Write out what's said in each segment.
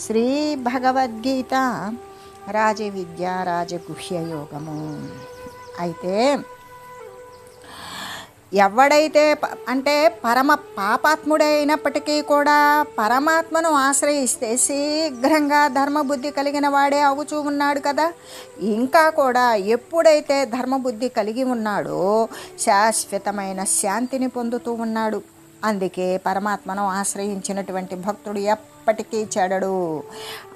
శ్రీ భగవద్గీత రాజవిద్య రాజగుహ్య యోగము అయితే ఎవడైతే ప- అంటే పరమ పాపాత్ముడైనప్పటికీ కూడా పరమాత్మను ఆశ్రయిస్తే శీఘ్రంగా ధర్మబుద్ధి కలిగిన వాడే అవుచూ ఉన్నాడు కదా. ఇంకా కూడా ఎప్పుడైతే ధర్మబుద్ధి కలిగి ఉన్నాడో శాశ్వతమైన శాంతిని పొందుతూ ఉన్నాడు. అందుకే పరమాత్మను ఆశ్రయించినటువంటి భక్తుడు ఎప్పటికీ చెడడు.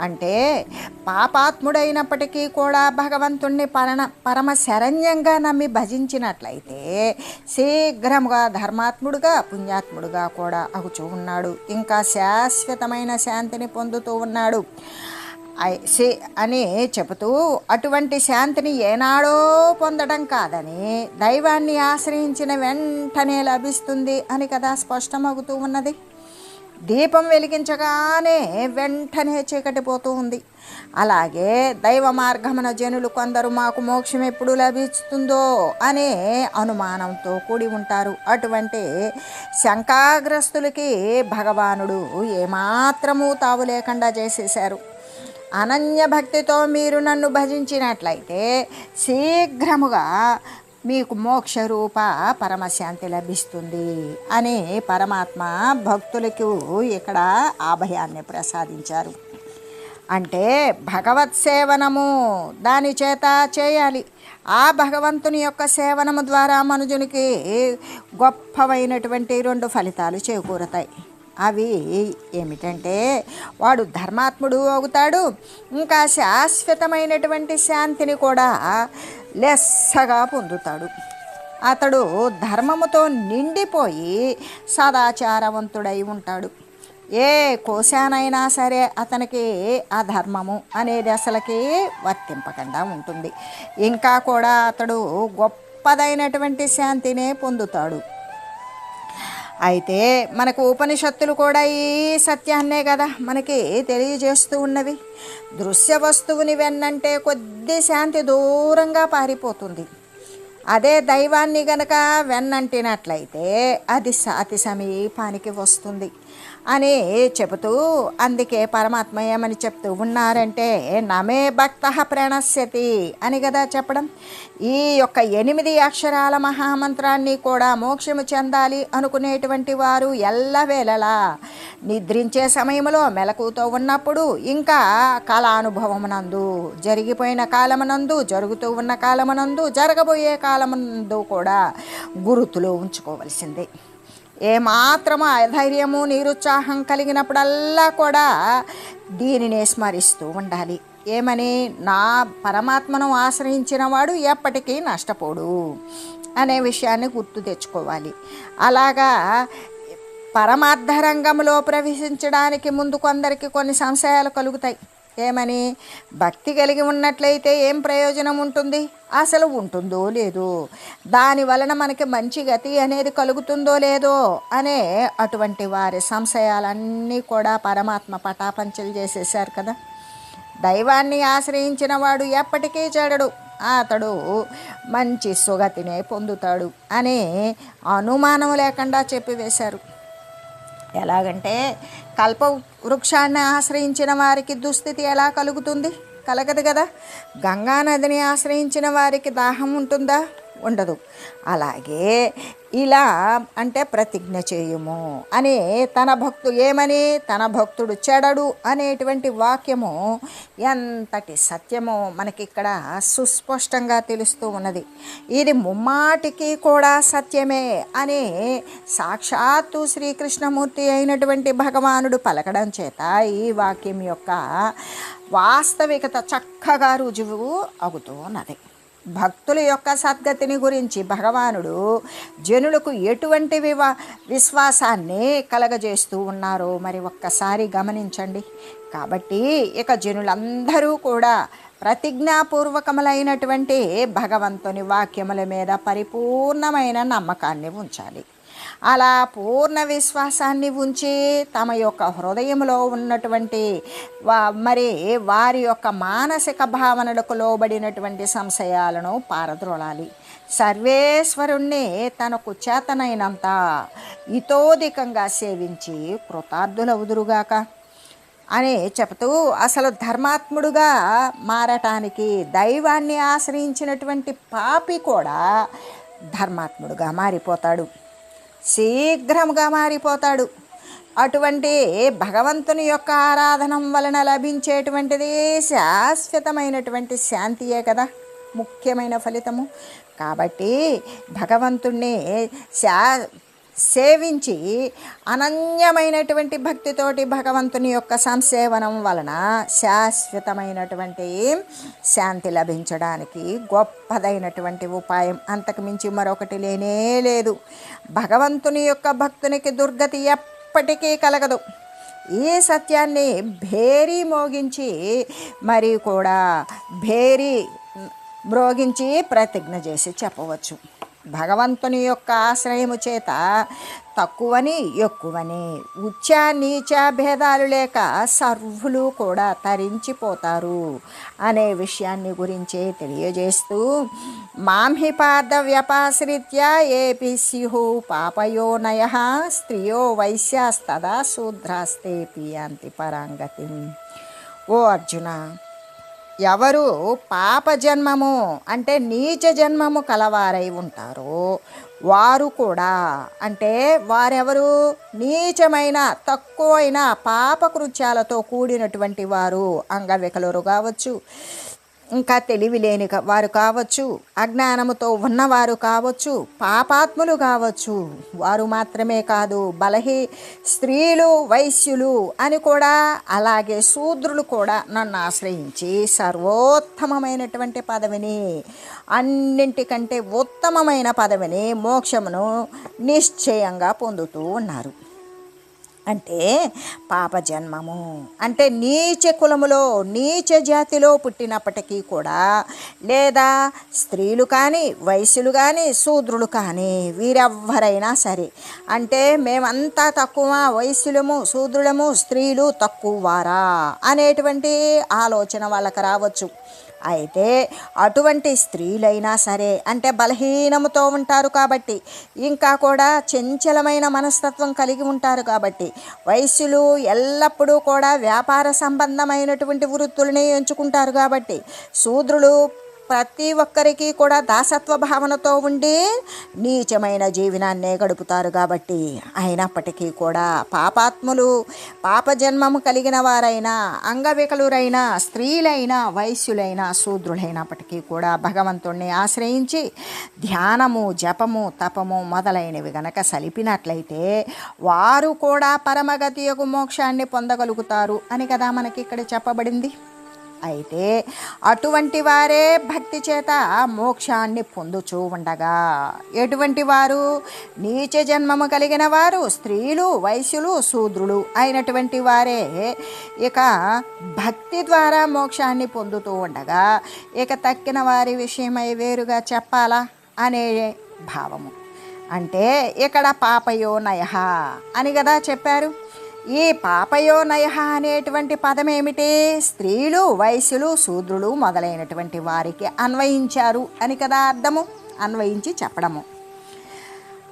అంటే పాపాత్ముడైనప్పటికీ కూడా భగవంతుణ్ణి పరణ పరమ శరణ్యంగా నమ్మి భజించినట్లయితే శీఘ్రముగా ధర్మాత్ముడుగా పుణ్యాత్ముడుగా కూడా అగుచూ ఉన్నాడు. ఇంకా శాశ్వతమైన శాంతిని పొందుతూ ఉన్నాడు. అని చెబుతూ అటువంటి శాంతిని ఏనాడో పొందడం కాదని దైవాన్ని ఆశ్రయించిన వెంటనే లభిస్తుంది అని కదా స్పష్టమవుతూ ఉన్నది. దీపం వెలిగించగానే వెంటనే చీకటిపోతూ ఉంది. అలాగే దైవ మార్గమున జనులు కొందరు మాకు మోక్షం ఎప్పుడు లభిస్తుందో అనే అనుమానంతో కూడి ఉంటారు. అటువంటి శంకాగ్రస్తులకి భగవానుడు ఏమాత్రము తావు లేకుండా చేసేశారు. అనన్య భక్తితో మీరు నన్ను భజించినట్లయితే శీఘ్రముగా మీకు మోక్ష రూప పరమశాంతి లభిస్తుంది అని పరమాత్మ భక్తులకు ఇక్కడ ఆభయాన్ని ప్రసాదించారు. అంటే భగవత్ సేవనము దాని చేత చేయాలి. ఆ భగవంతుని యొక్క సేవనము ద్వారా మనుజునికి గొప్పవైనటువంటి రెండు ఫలితాలు చేకూరతాయి. అవి ఏమిటంటే వాడు ధర్మాత్ముడు అవుతాడు ఇంకా శాశ్వతమైనటువంటి శాంతిని కూడా లెస్సగా పొందుతాడు. అతడు ధర్మముతో నిండిపోయి సదాచారవంతుడై ఉంటాడు. ఏ కోశానైనా సరే అతనికి ఆ ధర్మము అనేది అసలుకి వర్తింపకుండా ఉంటుంది. ఇంకా కూడా అతడు గొప్పదైనటువంటి శాంతినే పొందుతాడు. అయితే మనకు ఉపనిషత్తులు కూడా ఈ సత్యాన్నే కదా మనకి తెలియజేస్తూ ఉన్నవి. దృశ్య వస్తువుని వెన్నంటే కొద్ది శాంతి దూరంగా పారిపోతుంది. అదే దైవాన్ని గనక వెన్నంటినట్లయితే అది అతి సమీపానికి వస్తుంది. అని చెబుతూ అందుకే పరమాత్మ ఏమని చెప్తూ ఉన్నారంటే నమే భక్త ప్రణశ్యతి అని కదా చెప్పడం. ఈ యొక్క ఎనిమిది అక్షరాల మహామంత్రాన్ని కూడా మోక్షము చెందాలి అనుకునేటువంటి వారు ఎల్లవేళలా నిద్రించే సమయంలో మెలకుతో ఉన్నప్పుడు ఇంకా కాలానుభవమునందు జరిగిపోయిన కాలమునందు జరుగుతూ ఉన్న కాలమునందు జరగబోయే కాలమునందు కూడా గురుతులో ఉంచుకోవలసిందే. ఏమాత్రము అధైర్యము నిరుత్సాహం కలిగినప్పుడల్లా కూడా దీనినే స్మరిస్తూ ఉండాలి. ఏమని? నా పరమాత్మను ఆశ్రయించిన వాడు ఎప్పటికీ నష్టపోడు అనే విషయాన్ని గుర్తు తెచ్చుకోవాలి. అలాగా పరమార్థ రంగంలో ప్రవేశించడానికి ముందు కొందరికి కొన్ని సంశయాలు కలుగుతాయి. ఏమని? భక్తి కలిగి ఉన్నట్లయితే ఏం ప్రయోజనం ఉంటుంది? అసలు ఉంటుందో లేదో. దాని వలన మనకి మంచి గతి అనేది కలుగుతుందో లేదో అనే అటువంటి వారి సంశయాలన్నీ కూడా పరమాత్మ పటాపంచలు చేసేశారు కదా. దైవాన్ని ఆశ్రయించిన వాడు ఎప్పటికీ చెడడు. అతడు మంచి సుగతినే పొందుతాడు అనే అనుమానం లేకుండా చెప్పివేశారు. ఎలాగంటే కల్ప వృక్షాన్ని ఆశ్రయించిన వారికి దుస్థితి ఎలా కలుగుతుంది? కలగదు కదా. గంగా నదిని ఆశ్రయించిన వారికి దాహం ఉంటుందా? ఉండదు. అలాగే ఇలా అంటే ప్రతిజ్ఞ చేయుము అని తన భక్తు ఏమని? తన భక్తుడు చెడడు అనేటువంటి వాక్యము ఎంతటి సత్యమో మనకి ఇక్కడ సుస్పష్టంగా తెలుస్తూ ఉన్నది. ఇది ముమ్మాటికి కూడా సత్యమే అని సాక్షాత్తు శ్రీకృష్ణమూర్తి అయినటువంటి భగవానుడు పలకడం చేత ఈ వాక్యం యొక్క వాస్తవికత చక్కగా రుజువు అవుతూ ఉన్నది. భక్తుల యొక్క సద్గతిని గురించి భగవానుడు జనులకు ఎటువంటి వివా విశ్వాసాన్ని కలగజేస్తూ ఉన్నారో మరి ఒక్కసారి గమనించండి. కాబట్టి ఇక జనులందరూ కూడా ప్రతిజ్ఞాపూర్వకములైనటువంటి భగవంతుని వాక్యముల మీద పరిపూర్ణమైన నమ్మకాన్ని ఉంచాలి. అలా పూర్ణ విశ్వాసాన్ని ఉంచి తమ యొక్క హృదయంలో ఉన్నటువంటి మరి వారి యొక్క మానసిక భావనలకు లోబడినటువంటి సంశయాలను పారద్రోళాలి సర్వేశ్వరుణ్ణి తనకు చేతనైనంత ఇతోధికంగా సేవించి కృతార్థులవుదురుగాక. అని చెబుతూ అసలు ధర్మాత్ముడుగా మారటానికి దైవాన్ని ఆశ్రయించినటువంటి పాపి కూడా ధర్మాత్ముడుగా మారిపోతాడు. శీఘ్రముగా మారిపోతాడు. అటువంటి భగవంతుని యొక్క ఆరాధనం వలన లభించేటువంటిది శాశ్వతమైనటువంటి శాంతియే కదా ముఖ్యమైన ఫలితము. కాబట్టి భగవంతుణ్ణి శా సేవించి అనన్యమైనటువంటి భక్తితోటి భగవంతుని యొక్క సంసేవనం వలన శాశ్వతమైనటువంటి శాంతి లభించడానికి గొప్పదైనటువంటి ఉపాయం. అంతకు మించి మరొకటి లేనే లేదు. భగవంతుని యొక్క భక్తునికి దుర్గతి ఎప్పటికీ కలగదు. ఈ సత్యాన్ని భేరీ మోగించి మరి కూడా భేరీ మ్రోగించి ప్రతిజ్ఞ చేసి చెప్పవచ్చు. భగవంతుని యొక్క ఆశ్రయము చేత తక్కువని ఎక్కువని ఉచ్చ నీచ భేదాలు లేక సర్వులు కూడా తరించిపోతారు అనే విషయాన్ని గురించే తెలియజేస్తూ మాంహి పాద వ్యపాశ్రిత్య ఏపి స్యు పాపయో నయ స్త్రియో వైశ్యాస్తదా శూద్రాస్తేపి అంతి పరాంగతి. ఓ అర్జున ఎవరు పాప జన్మము అంటే నీచ జన్మము కలవారై ఉంటారో వారు కూడా. అంటే వారెవరు? నీచమైన తక్కువైన పాపకృత్యాలతో కూడినటువంటి వారు అంగవికలురు కావచ్చు. ఇంకా తెలివి లేని వారు కావచ్చు అజ్ఞానముతో ఉన్నవారు కావచ్చు పాపాత్ములు కావచ్చు. వారు మాత్రమే కాదు బలహీ స్త్రీలు వైశ్యులు అని కూడా అలాగే శూద్రులు కూడా నన్ను ఆశ్రయించి సర్వోత్తమమైనటువంటి పదవిని అన్నింటికంటే ఉత్తమమైన పదవిని మోక్షమును నిశ్చయంగా పొందుతూ ఉన్నారు. అంటే పాప జన్మము. అంటే నీచ కులములో నీచ జాతిలో పుట్టినప్పటికీ కూడా లేదా స్త్రీలు కానీ వయసులు కానీ శూద్రులు కానీ వీరెవ్వరైనా సరే అంటే మేమంతా తక్కువ వయసులము శూద్రులము స్త్రీలు తక్కువ వారా అనేటువంటి ఆలోచన వాళ్ళకి రావచ్చు. అయితే అటువంటి స్త్రీలైనా సరే అంటే బలహీనముతో ఉంటారు కాబట్టి ఇంకా కూడా చంచలమైన మనస్తత్వం కలిగి ఉంటారు కాబట్టి వయస్సులు ఎల్లప్పుడూ కూడా వ్యాపార సంబంధమైనటువంటి వృత్తుల్ని ఎంచుకుంటారు కాబట్టి శూద్రులు ప్రతి ఒక్కరికి కూడా దాసత్వ భావనతో ఉండి నీచమైన జీవనాన్నే గడుపుతారు కాబట్టి అయినప్పటికీ కూడా పాపాత్ములు పాపజన్మము కలిగిన వారైనా అంగవికలురైన స్త్రీలైన వైశ్యులైన శూద్రులైనప్పటికీ కూడా భగవంతుణ్ణి ఆశ్రయించి ధ్యానము జపము తపము మొదలైనవి గనక సలిపినట్లయితే వారు కూడా పరమగతి యొక్క మోక్షాన్ని పొందగలుగుతారు అని కదా మనకి ఇక్కడ చెప్పబడింది. అయితే అటువంటి వారే భక్తి చేత మోక్షాన్ని పొందుచూ ఉండగా. ఎటువంటి వారు? నీచ జన్మము కలిగిన వారు స్త్రీలు వైశ్యులు శూద్రులు అయినటువంటి వారే. ఇక భక్తి ద్వారా మోక్షాన్ని పొందుతూ ఉండగా ఇక తక్కిన వారి విషయమై వేరుగా చెప్పాలా అనే భావము. అంటే ఇక్కడ పాపయో నయ అని కదా చెప్పారు. ఈ పాపయోనయ అనేటువంటి పదం ఏమిటి స్త్రీలు వయసులు శూద్రులు మొదలైనటువంటి వారికి అన్వయించారు అని కదా అర్థము. అన్వయించి చెప్పడము.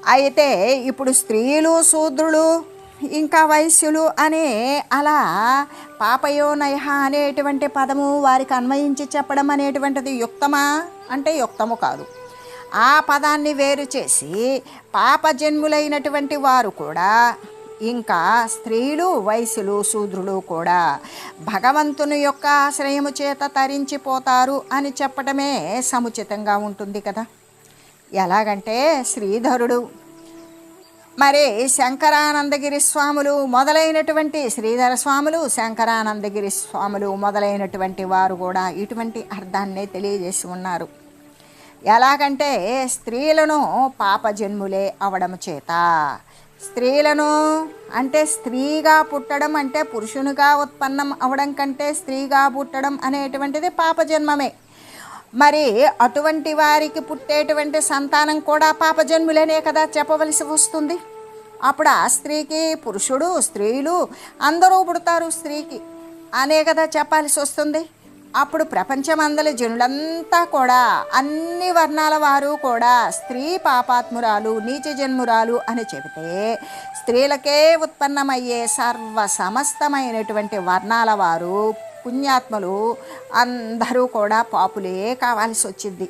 అయితే ఇప్పుడు స్త్రీలు శూద్రులు ఇంకా వైశ్యులు అనే అలా పాపయోనయ అనేటువంటి పదము వారికి అన్వయించి చెప్పడం అనేటువంటిది యుక్తమా? అంటే యుక్తము కాదు. ఆ పదాన్ని వేరు చేసి పాపజన్ములైనటువంటి వారు కూడా ఇంకా స్త్రీలు వయసులు శూద్రులు కూడా భగవంతుని యొక్క ఆశ్రయము చేత తరించిపోతారు అని చెప్పడమే సముచితంగా ఉంటుంది కదా. ఎలాగంటే శ్రీధరుడు మరి శంకరానందగిరి స్వాములు మొదలైనటువంటి శ్రీధర స్వాములు శంకరానందగిరి స్వాములు మొదలైనటువంటి వారు కూడా ఇటువంటి అర్థాన్నే తెలియజేసి ఉన్నారు. ఎలాగంటే స్త్రీలను పాపజన్ములే అవడం చేత. స్త్రీలను అంటే స్త్రీగా పుట్టడం అంటే పురుషునిగా ఉత్పన్నం అవడం కంటే స్త్రీగా పుట్టడం అనేటువంటిది పాపజన్మమే మరి అటువంటి వారికి పుట్టేటువంటి సంతానం కూడా పాపజన్ములనే కదా చెప్పవలసి వస్తుంది. అప్పుడు ఆ స్త్రీకి పురుషుడు స్త్రీలు అందరూ పుడతారు స్త్రీకి. అనే కదా చెప్పాల్సి వస్తుంది. అప్పుడు ప్రపంచమందలి జనులంతా కూడా అన్ని వర్ణాల వారు కూడా స్త్రీ పాపాత్మురాలు నీచ జన్మురాలు అని చెబితే స్త్రీలకే ఉత్పన్నమయ్యే సర్వ సమస్తమైనటువంటి వర్ణాల వారు పుణ్యాత్ములు అందరూ కూడా పాపులే కావాల్సి వచ్చింది.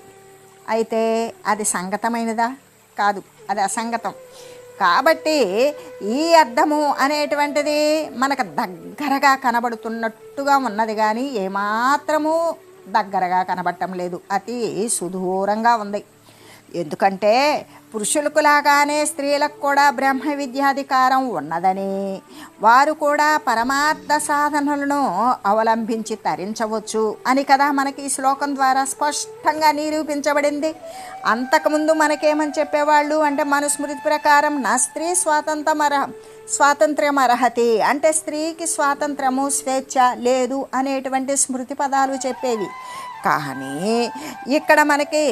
అయితే అది సంగతమైనదా? కాదు అది అసంగతం. కాబట్టి ఈ అర్థము అనేటువంటిది మనకు దగ్గరగా కనబడుతున్నట్టుగా ఉన్నది కానీ ఏమాత్రము దగ్గరగా కనబడటం లేదు. అతి సుదూరంగా ఉంది. ఎందుకంటే పురుషులకు లాగానే స్త్రీలకు కూడా బ్రహ్మ విద్యాధికారం ఉన్నదని. వారు కూడా పరమార్థ సాధనలను అవలంబించి తరించవచ్చు అని కదా మనకి ఈ శ్లోకం ద్వారా స్పష్టంగా నిరూపించబడింది. అంతకుముందు మనకేమని చెప్పేవాళ్ళు అంటే మనుస్మృతి ప్రకారం నా స్త్రీ స్వాతంత్రమర స్వాతంత్ర్యం అర్హతి అంటే స్త్రీకి స్వాతంత్రము స్వేచ్ఛ లేదు అనేటువంటి స్మృతి పదాలు చెప్పేవి. కానీ ఇక్కడ మనకి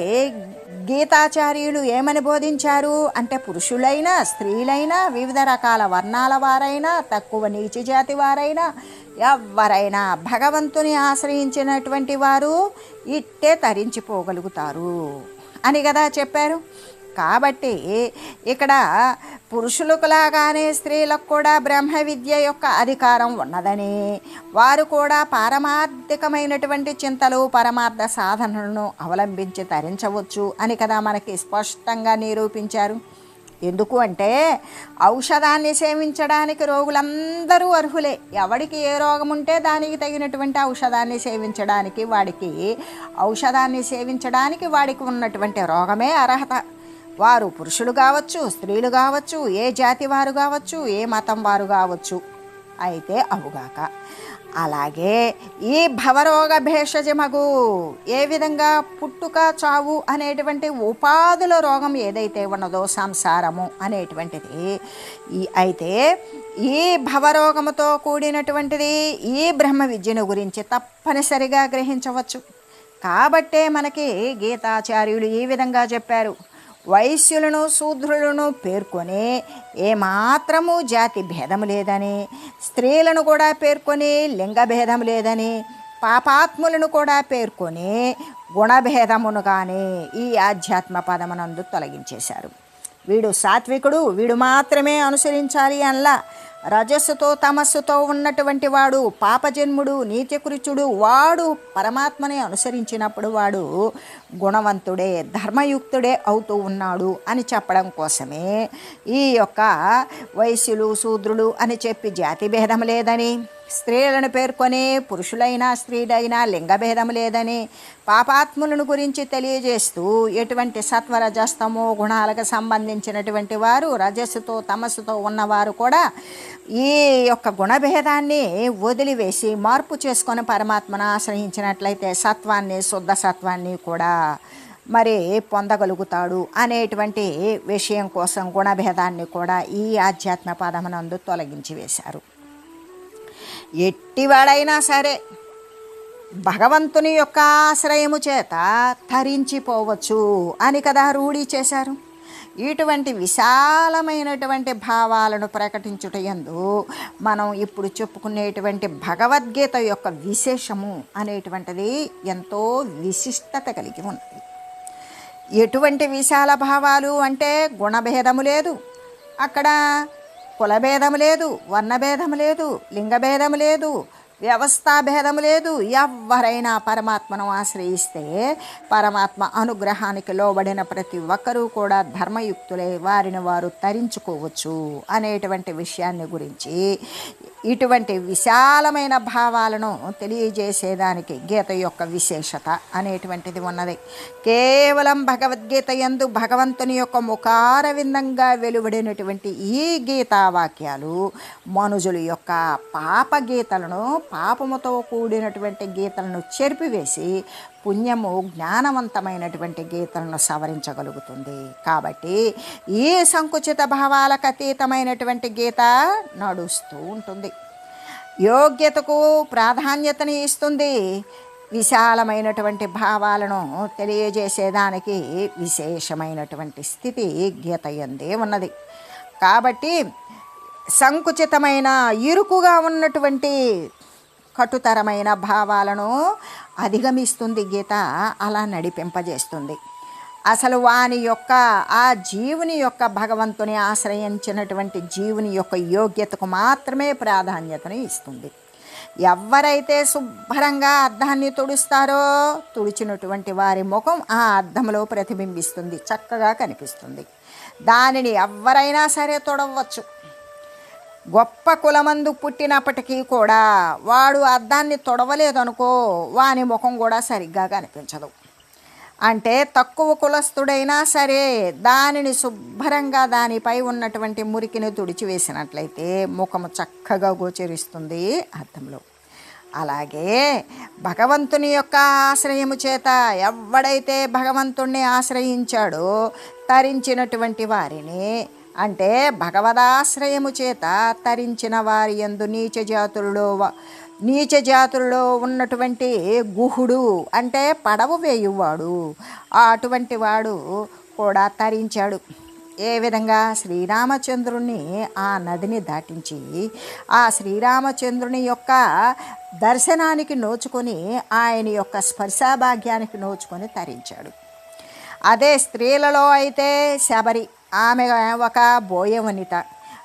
గీతాచార్యులు ఏమని బోధించారు? అంటే పురుషులైనా స్త్రీలైనా వివిధ రకాల వర్ణాల వారైనా తక్కువ నీచి జాతి వారైనా ఎవరైనా భగవంతుని ఆశ్రయించినటువంటి వారు ఇట్టే తరించిపోగలుగుతారు అని కదా చెప్పారు. కాబట్టి ఇక్కడ పురుషులకు లాగానే స్త్రీలకు కూడా బ్రహ్మ విద్య యొక్క అధికారం ఉన్నదని వారు కూడా పారమార్థికమైనటువంటి చింతలు పరమార్థ సాధనలను అవలంబించి తరించవచ్చు అని కదా మనకి స్పష్టంగా నిరూపించారు. ఎందుకు అంటే ఔషధాన్ని సేవించడానికి రోగులందరూ అర్హులే. ఎవడికి ఏ రోగం ఉంటే దానికి తగినటువంటి ఔషధాన్ని సేవించడానికి వాడికి ఔషధాన్ని సేవించడానికి వాడికి ఉన్నటువంటి రోగమే అర్హత. వారు పురుషులు కావచ్చు స్త్రీలు కావచ్చు ఏ జాతి వారు కావచ్చు ఏ మతం వారు కావచ్చు. అయితే అవుగాక. అలాగే ఈ భవరోగ భేషజమగు ఏ విధంగా పుట్టుక చావు అనేటువంటి ఉపాధుల రోగం ఏదైతే ఉన్నదో సంసారము అనేటువంటిది. ఈ అయితే ఈ భవరోగముతో కూడినటువంటిది ఈ బ్రహ్మ విద్యను గురించి తప్పనిసరిగా గ్రహించవచ్చు. కాబట్టే మనకి గీతాచార్యులు ఈ విధంగా చెప్పారు. వైశ్యులను శూద్రులను పేర్కొని ఏమాత్రము జాతి భేదము లేదని స్త్రీలను కూడా పేర్కొని లింగభేదం లేదని పాపాత్ములను కూడా పేర్కొని గుణభేదమును కానీ ఈ ఆధ్యాత్మ పదమునందు తొలగించేశారు. వీడు సాత్వికుడు వీడు మాత్రమే అనుసరించాలి అనలా రజస్సుతో తమస్సుతో ఉన్నటువంటి వాడు పాపజన్ముడు నీతికృచుడు వాడు పరమాత్మని అనుసరించినప్పుడు వాడు గుణవంతుడే ధర్మయుక్తుడే అవుతూ ఉన్నాడు అని చెప్పడం కోసమే ఈ యొక్క వైశ్యులు శూద్రులు అని చెప్పి జాతి భేదం లేదని స్త్రీలను పేర్కొని పురుషులైనా స్త్రీలైనా లింగభేదం లేదని పాపాత్ములను గురించి తెలియజేస్తూ ఎటువంటి సత్వరజస్తమో గుణాలకు సంబంధించినటువంటి వారు రజస్సుతో తమస్సుతో ఉన్నవారు కూడా ఈ యొక్క గుణభేదాన్ని వదిలివేసి మార్పు చేసుకొని పరమాత్మను ఆశ్రయించినట్లయితే సత్వాన్ని శుద్ధ సత్వాన్ని కూడా మరి పొందగలుగుతాడు అనేటువంటి విషయం కోసం గుణభేదాన్ని కూడా ఈ ఆధ్యాత్మ పదమునందు తొలగించి వేశారు. ఎట్టివాడైనా సరే భగవంతుని యొక్క ఆశ్రయము చేత తరించిపోవచ్చు అని కదా రూఢి చేశారు. ఇటువంటి విశాలమైనటువంటి భావాలను ప్రకటించుట ఎందు మనం ఇప్పుడు చెప్పుకునేటువంటి భగవద్గీత యొక్క విశేషము అనేటువంటిది ఎంతో విశిష్టత కలిగి ఉన్నది. ఎటువంటి విశాల భావాలు అంటే గుణభేదము లేదు. అక్కడ కులభేదము లేదు వర్ణభేదము లేదు లింగభేదము లేదు వ్యవస్థాభేదం లేదు ఎవరైనా పరమాత్మను ఆశ్రయిస్తే పరమాత్మ అనుగ్రహానికి లోబడిన ప్రతి ఒక్కరూ కూడా ధర్మయుక్తులే వారిని వారు తరించుకోవచ్చు అనేటువంటి విషయాన్ని గురించి ఇటువంటి విశాలమైన భావాలను తెలియజేసేదానికి గీత యొక్క విశేషత అనేటువంటిది ఉన్నది. కేవలం భగవద్గీత యందు భగవంతుని యొక్క ముఖార విందంగా వెలువడినటువంటి ఈ గీతా వాక్యాలు మనుజుల యొక్క పాపగీతలను పాపముతో కూడినటువంటి గీతలను చెరిపివేసి పుణ్యము జ్ఞానవంతమైనటువంటి గీతలను సవరించగలుగుతుంది. కాబట్టి ఈ సంకుచిత భావాలకు అతీతమైనటువంటి గీత నడుస్తూ ఉంటుంది. యోగ్యతకు ప్రాధాన్యతని ఇస్తుంది. విశాలమైనటువంటి భావాలను తెలియజేసేదానికి విశేషమైనటువంటి స్థితి గీత ఎందే ఉన్నది. కాబట్టి సంకుచితమైన ఇరుకుగా ఉన్నటువంటి కటుతరమైన భావాలను అధిగమిస్తుంది గీత అలా నడిపింపజేస్తుంది. అసలు వాని యొక్క ఆ జీవుని యొక్క భగవంతుని ఆశ్రయించినటువంటి జీవుని యొక్క యోగ్యతకు మాత్రమే ప్రాధాన్యతను ఇస్తుంది. ఎవరైతే శుభ్రంగా అద్దాన్ని తుడుస్తారో తుడిచినటువంటి వారి ముఖం ఆ అద్దంలో ప్రతిబింబిస్తుంది చక్కగా కనిపిస్తుంది. దానిని ఎవరైనా సరే తొడవచ్చు. గొప్ప కులమందు పుట్టినప్పటికీ కూడా వాడు అద్దాన్ని తొడవలేదనుకో వాని ముఖం కూడా సరిగ్గా కనిపించదు. అంటే తక్కువ కులస్తుడైనా సరే దానిని శుభ్రంగా దానిపై ఉన్నటువంటి మురికిని తుడిచివేసినట్లయితే ముఖము చక్కగా గోచరిస్తుంది అర్థంలో. అలాగే భగవంతుని యొక్క ఆశ్రయము చేత ఎవడైతే భగవంతుణ్ణి ఆశ్రయించాడో తరించినటువంటి వారిని అంటే భగవదాశ్రయము చేత తరించిన వారి ఎందు నీచ జాతులలో నీచ జాతులలో ఉన్నటువంటి గుహుడు అంటే పడవ వేయువాడు. అటువంటి వాడు కూడా తరించాడు. ఏ విధంగా? శ్రీరామచంద్రుణ్ణి ఆ నదిని దాటించి ఆ శ్రీరామచంద్రుని యొక్క దర్శనానికి నోచుకొని ఆయన యొక్క స్పర్శాభాగ్యానికి నోచుకొని తరించాడు. అదే స్త్రీలలో అయితే శబరి ఆమె ఒక బోయవనిత.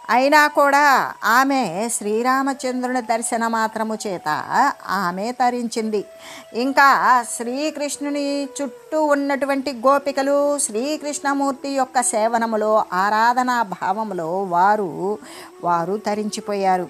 అయినా కూడా ఆమె శ్రీరామచంద్రుని దర్శన మాత్రము చేత ఆమె తరించింది. ఇంకా శ్రీకృష్ణుని చుట్టూ ఉన్నటువంటి గోపికలు శ్రీకృష్ణమూర్తి యొక్క సేవనములో ఆరాధనా భావములో వారు వారు తరించిపోయారు.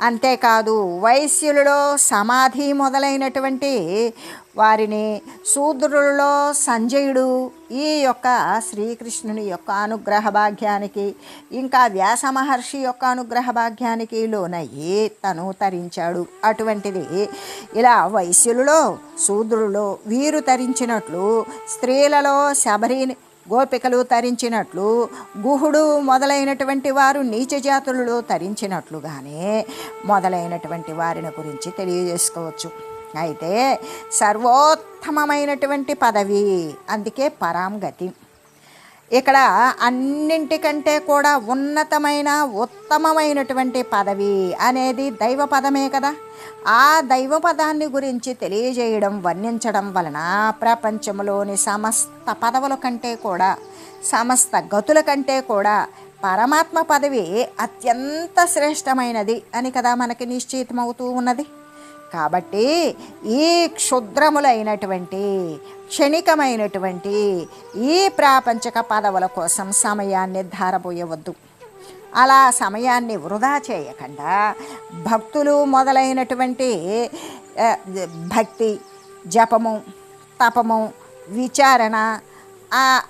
అంతేకాదు వైశ్యులలో సమాధి మొదలైనటువంటి వారిని శూద్రులలో సంజయుడు ఈ యొక్క శ్రీకృష్ణుని యొక్క అనుగ్రహ భాగ్యానికి ఇంకా వ్యాస మహర్షి యొక్క అనుగ్రహ భాగ్యానికి లోనయ్యి తను తరించాడు. అటువంటిది ఇలా వైశ్యులలో శూద్రులలో వీరు తరించినట్లు స్త్రీలలో శబరి గోపికలు తరించినట్లు గుహుడు మొదలైనటువంటి వారు నీచ జాతులలో తరించినట్లుగానే మొదలైనటువంటి వారిని గురించి తెలియజేసుకోవచ్చు. అయితే సర్వోత్తమమైనటువంటి పదవి. అందుకే పరాంగతి ఇక్కడ అన్నింటికంటే కూడా ఉన్నతమైన ఉత్తమమైనటువంటి పదవి అనేది దైవ పదమే కదా. ఆ దైవ పదాన్ని గురించి తెలియజేయడం వర్ణించడం వలన ప్రపంచంలోని సమస్త పదవుల కంటే కూడా సమస్త గతుల కంటే కూడా పరమాత్మ పదవి అత్యంత శ్రేష్టమైనది అని కదా మనకి నిశ్చితమవుతూ ఉన్నది. కాబట్టి ఈ క్షుద్రములైనటువంటి క్షణికమైనటువంటి ఈ ప్రాపంచక పదవుల కోసం సమయాన్ని ధారపోయవద్దు అలా సమయాన్ని వృధా చేయకుండా భక్తులు మొదలైనటువంటి భక్తి జపము తపము విచారణ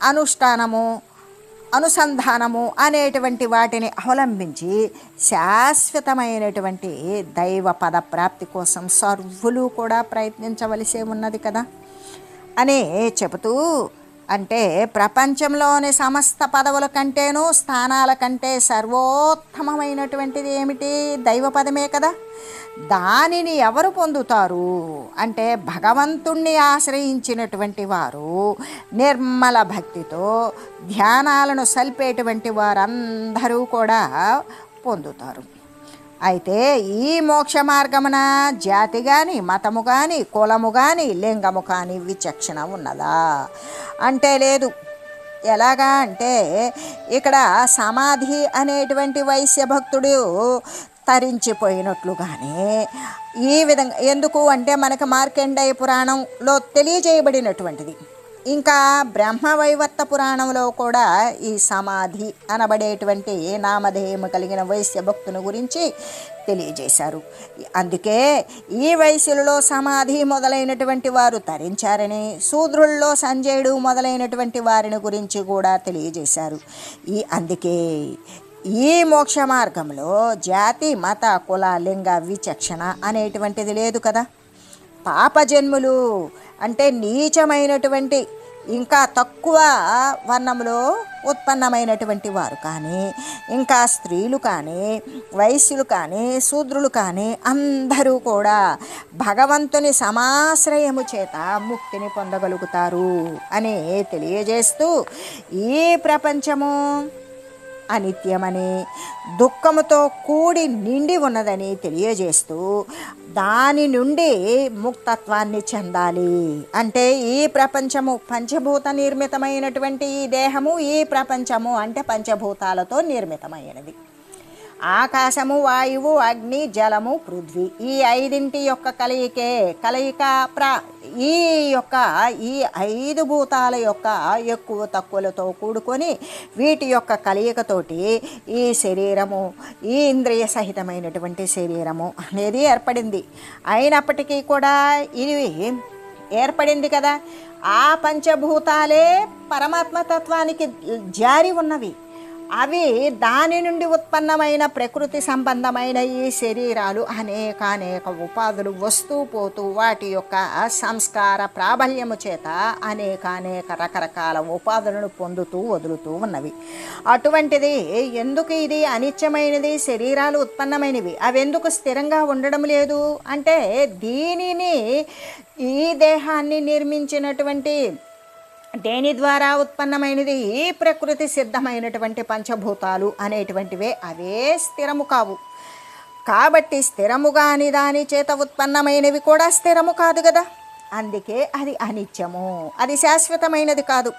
అనుష్ఠానము అనుసంధానము అనేటువంటి వాటిని అవలంబించి శాశ్వతమైనటువంటి దైవ పద ప్రాప్తి కోసం సర్వులు కూడా ప్రయత్నించవలసి ఉన్నది కదా. అని చెబుతూ అంటే ప్రపంచంలోని సమస్త పదవుల కంటేనూ స్థానాల కంటే సర్వోత్తమమైనటువంటిది ఏమిటి? దైవ పదమే కదా. దానిని ఎవరు పొందుతారు? అంటే భగవంతుణ్ణి ఆశ్రయించినటువంటి వారు నిర్మల భక్తితో ధ్యానాలను సల్పేటువంటి వారందరూ కూడా పొందుతారు. అయితే ఈ మోక్ష మార్గమున జాతి కానీ మతము కానీ కులము కానీ లింగము కానీ విచక్షణ ఉన్నదా? అంటే లేదు. ఎలాగా అంటే ఇక్కడ సమాధి అనేటువంటి వైశ్య భక్తుడు తరించిపోయినట్లుగానే ఈ విధంగా ఎందుకు అంటే మనకు మార్కండేయ పురాణంలో తెలియజేయబడినటువంటిది. ఇంకా బ్రహ్మవైవర్త పురాణంలో కూడా ఈ సమాధి అనబడేటువంటి నామధేయము కలిగిన వైశ్య భక్తుని గురించి తెలియజేశారు. అందుకే ఈ వయసులలో సమాధి మొదలైనటువంటి వారు తరించారని శూద్రుల్లో సంజయుడు మొదలైనటువంటి వారిని గురించి కూడా తెలియజేశారు. ఈ అందుకే ఈ మోక్ష మార్గంలో జాతి మత కుల లింగ విచక్షణ అనేటువంటిది లేదు కదా. పాపజన్ములు అంటే నీచమైనటువంటి ఇంకా తక్కువ వర్ణంలో ఉత్పన్నమైనటువంటి వారు కానీ ఇంకా స్త్రీలు కానీ వైశ్యులు కానీ శూద్రులు కానీ అందరూ కూడా భగవంతుని సమాశ్రయము చేత ముక్తిని పొందగలుగుతారు అని తెలియజేస్తూ ఈ ప్రపంచము అనిత్యమని దుఃఖముతో కూడి నిండి ఉన్నదని తెలియజేస్తూ దాని నుండి ముక్తత్వాన్ని చెందాలి. అంటే ఈ ప్రపంచము పంచభూత నిర్మితమైనటువంటి ఈ దేహము ఈ ప్రపంచము అంటే పంచభూతాలతో నిర్మితమైనది. ఆకాశము వాయువు అగ్ని జలము పృథ్వీ. ఈ ఐదింటి యొక్క కలయికే కలయిక ప్ర ఈ యొక్క ఈ ఐదు భూతాల యొక్క ఎక్కువ తక్కువలతో కూడుకొని వీటి యొక్క కలయికతోటి ఈ శరీరము ఈ ఇంద్రియ సహితమైనటువంటి శరీరము అనేది ఏర్పడింది. అయినప్పటికీ కూడా ఇది ఏర్పడింది కదా. ఆ పంచభూతాలే పరమాత్మతత్వానికి జారి ఉన్నవి. అవి దాని నుండి ఉత్పన్నమైన ప్రకృతి సంబంధమైన ఈ శరీరాలు అనేక అనేక ఉపాధులు వస్తూ పోతూ వాటి యొక్క సంస్కార ప్రాబల్యము చేత అనేక అనేక రకరకాల ఉపాధులను పొందుతూ వదులుతూ ఉన్నవి. అటువంటిది ఎందుకు ఇది అనిత్యమైనది? శరీరాలు ఉత్పన్నమైనవి. అవి ఎందుకు స్థిరంగా ఉండడం లేదు? అంటే దీనిని ఈ దేహాన్ని నిర్మించినటువంటి దేని ద్వారా ఉత్పన్నమైనది? ఈ ప్రకృతి సిద్ధమైనటువంటి పంచభూతాలు అనేటువంటివే అవే స్థిరము కావు. కాబట్టి స్థిరము కాని దాని చేత ఉత్పన్నమైనవి కూడా స్థిరము కాదు కదా అందుకే అది అనిత్యము. అది శాశ్వతమైనది కాదు.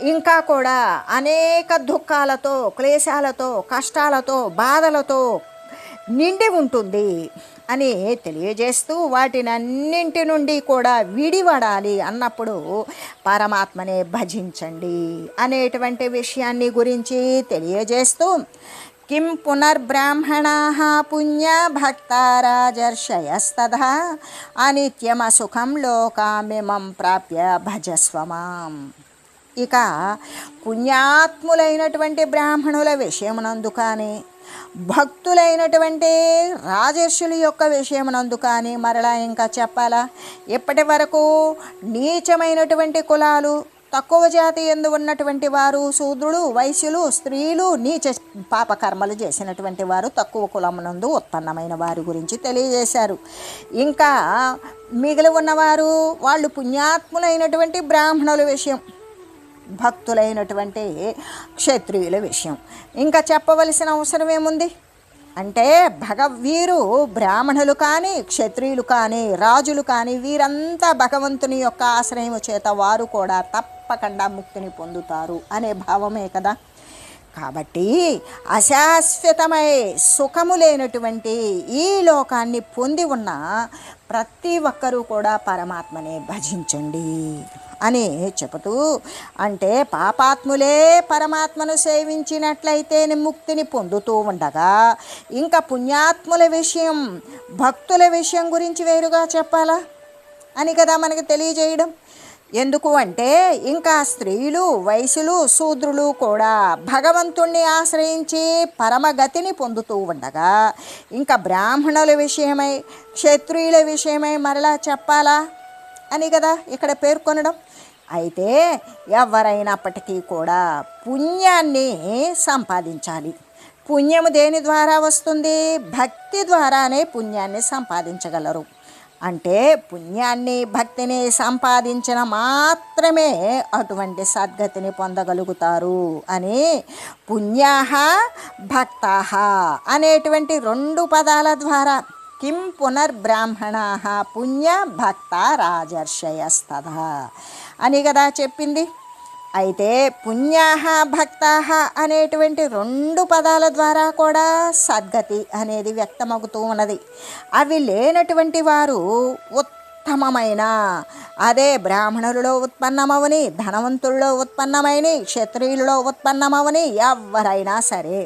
ఇంకా కూడా అనేక దుఃఖాలతో క్లేశాలతో కష్టాలతో బాధలతో నిండి ఉంటుంది అని తెలియజేస్తూ వాటినన్నింటి నుండి కూడా విడివడాలి అన్నప్పుడు పరమాత్మనే భజించండి అనేటువంటి విషయాన్ని గురించి తెలియజేస్తూ కిం పునర్బ్రాహ్మణా పుణ్య భక్తారాజర్షయస్తథా అనిత్యమసుఖం లోకామిమం ప్రాప్య భజస్వమాం ఇక పుణ్యాత్ములైనటువంటి బ్రాహ్మణుల విషయమునందు కానీ భక్తులైనటువంటి రాజర్షుల యొక్క విషయమునందు కానీ మరలా ఇంకా చెప్పాలా? ఇప్పటి వరకు నీచమైనటువంటి కులాలు తక్కువ జాతి ఎందు ఉన్నటువంటి వారు శూద్రులు వైశ్యులు స్త్రీలు నీచ పాపకర్మలు చేసినటువంటి వారు తక్కువ కులమునందు ఉత్పన్నమైన వారి గురించి తెలియజేశారు. ఇంకా మిగిలి ఉన్నవారు వాళ్ళు పుణ్యాత్ములైనటువంటి బ్రాహ్మణుల విషయం. భక్తులైనటువంటి క్షత్రియుల విషయం. ఇంకా చెప్పవలసిన అవసరం ఏముంది? అంటే భగవీరు బ్రాహ్మణులు కానీ క్షత్రియులు కానీ రాజులు కానీ వీరంతా భగవంతుని యొక్క ఆశ్రయం చేత వారు కూడా తప్పకుండా ముక్తిని పొందుతారు అనే భావమే కదా. కాబట్టి అశాశ్వతమై సుఖము లేనటువంటి ఈ లోకాన్ని పొంది ఉన్న ప్రతి ఒక్కరూ కూడా పరమాత్మనే భజించండి. అని చెబుతూ అంటే పాపాత్ములే పరమాత్మను సేవించినట్లయితే ముక్తిని పొందుతూ ఉండగా ఇంకా పుణ్యాత్ముల విషయం భక్తుల విషయం గురించి వేరుగా చెప్పాలా? అని కదా మనకి తెలియజేయడం. ఎందుకు అంటే ఇంకా స్త్రీలు వయసులు శూద్రులు కూడా భగవంతుణ్ణి ఆశ్రయించి పరమగతిని పొందుతూ ఉండగా ఇంకా బ్రాహ్మణుల విషయమై క్షత్రియుల విషయమై మరలా చెప్పాలా? అని కదా ఇక్కడ పేర్కొనడం. అయితే ఎవరైనప్పటికీ కూడా పుణ్యాన్ని సంపాదించాలి. పుణ్యము దేని ద్వారా వస్తుంది? భక్తి ద్వారానే పుణ్యాన్ని సంపాదించగలరు. అంటే పుణ్యాన్ని భక్తిని సంపాదించిన మాత్రమే అటువంటి సద్గతిని పొందగలుగుతారు అని పుణ్యాహ భక్తాహ అనేటువంటి రెండు పదాల ద్వారా కిం పునర్బ్రాహ్మణా పుణ్య భక్త రాజర్షయస్తదా అని కదా చెప్పింది? అయితే పుణ్యాహ భక్తాహ అనేటువంటి రెండు పదాల ద్వారా కూడా సద్గతి అనేది వ్యక్తమవుతూ ఉన్నది. అవి లేనటువంటి వారు ఉత్తమమైన అదే బ్రాహ్మణులలో ఉత్పన్నమవని ధనవంతుల్లో ఉత్పన్నమైన క్షత్రియులలో ఉత్పన్నమవని ఎవరైనా సరే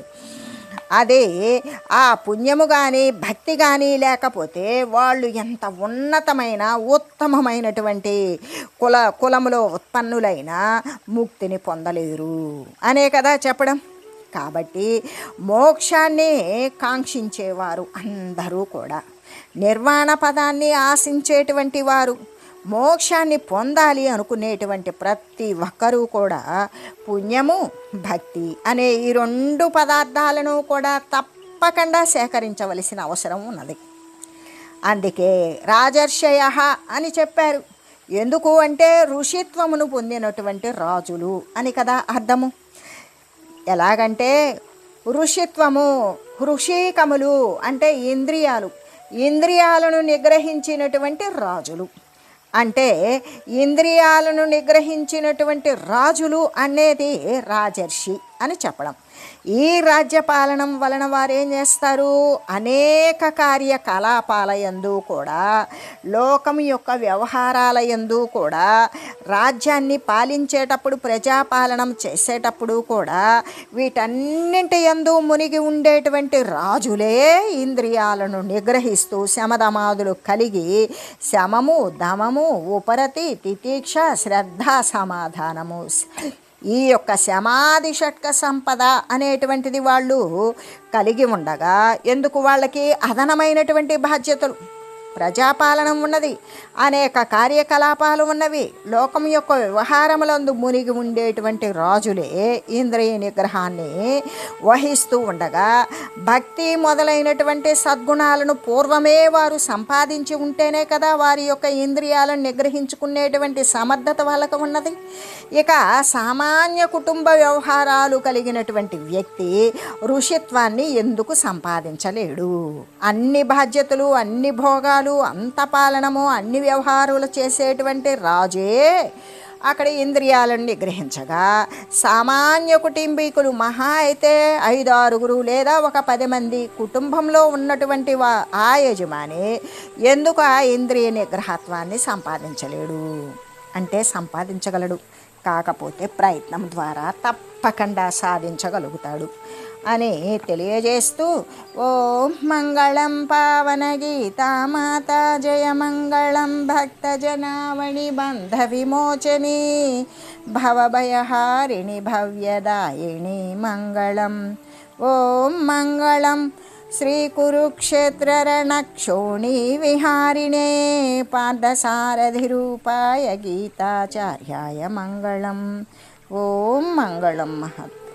అదే ఆ పుణ్యము కానీ భక్తి కానీ లేకపోతే వాళ్ళు ఎంత ఉన్నతమైన ఉత్తమమైనటువంటి కుల కులములో ఉత్పన్నులైన ముక్తిని పొందలేరు. అనే కదా చెప్పడం? కాబట్టి మోక్షాన్ని కాంక్షించేవారు అందరూ కూడా. నిర్వాణ పదాన్ని ఆశించేటువంటి వారు. మోక్షాన్ని పొందాలి అనుకునేటువంటి ప్రతి ఒక్కరూ కూడా పుణ్యము భక్తి అనే ఈ రెండు పదార్థాలను కూడా తప్పకుండా సేకరించవలసిన అవసరం ఉన్నది. అందుకే రాజర్షయ అని చెప్పారు. ఎందుకు అంటే ఋషిత్వమును పొందినటువంటి రాజులు అని కదా అర్థము. ఎలాగంటే ఋషిత్వము ఋషికములు అంటే ఇంద్రియాలు. ఇంద్రియాలను నిగ్రహించినటువంటి రాజులు. అంటే ఇంద్రియాలను నిగ్రహించినటువంటి రాజులు అనేది రాజర్షి అని చెప్పడం. ఈ రాజ్యపాలనం వలన వారేం చేస్తారు? అనేక కార్యకలాపాల యందు కూడా లోకం యొక్క వ్యవహారాల యందు కూడా రాజ్యాన్ని పాలించేటప్పుడు ప్రజాపాలనం చేసేటప్పుడు కూడా వీటన్నింటి యందు మునిగి ఉండేటువంటి రాజులే ఇంద్రియాలను నిగ్రహిస్తూ శమధమాదులు కలిగి శమము దమము ఉపరతి తితీక్ష శ్రద్ధ సమాధానము. ఈ యొక్క శమాది షట్క సంపద అనేటువంటిది వాళ్ళు కలిగి ఉండగా ఎందుకు వాళ్ళకి అదనమైనటువంటి బాధ్యతలు? ప్రజాపాలనం ఉన్నది. అనేక కార్యకలాపాలు ఉన్నవి. లోకం యొక్క వ్యవహారములందు మునిగి ఉండేటువంటి రాజులే ఇంద్రియ నిగ్రహాన్ని వహిస్తూ ఉండగా భక్తి మొదలైనటువంటి సద్గుణాలను పూర్వమే వారు సంపాదించి ఉంటేనే కదా వారి యొక్క ఇంద్రియాలను నిగ్రహించుకునేటువంటి సమర్థత వాళ్ళకు ఉన్నది. ఇక సామాన్య కుటుంబ వ్యవహారాలు కలిగినటువంటి వ్యక్తి ఋషిత్వాన్ని ఎందుకు సంపాదించలేడు? అన్ని బాధ్యతలు అన్ని భోగాలు అంత పాలనము అన్ని వ్యవహారాలు చేసేటువంటి రాజే. అక్కడ ఇంద్రియాలను నిగ్రహించగా సామాన్య కుటుంబీకులు మహా అయితే ఐదు ఆరుగురు లేదా ఒక పది మంది కుటుంబంలో ఉన్నటువంటి వా ఆ యజమాని ఎందుకు ఆ ఇంద్రియ నిగ్రహత్వాన్ని సంపాదించలేడు? అంటే సంపాదించగలడు. కాకపోతే ప్రయత్నం ద్వారా తప్పకుండా సాధించగలుగుతాడు. అని తెలియజేస్తూ ఓం మంగళం పావన గీతామాత జయ మంగళం భక్తజనావళి బంధ విమోచని భవభయహారిణి భవ్యదాయిని మంగళం ఓం మంగళం श्रीकुरुक्षेत्ररणक्षोणी विहारिणे पार्थसारथिरूपाय गीताचार्याय मङ्गलम् ॐ मङ्गलं महत्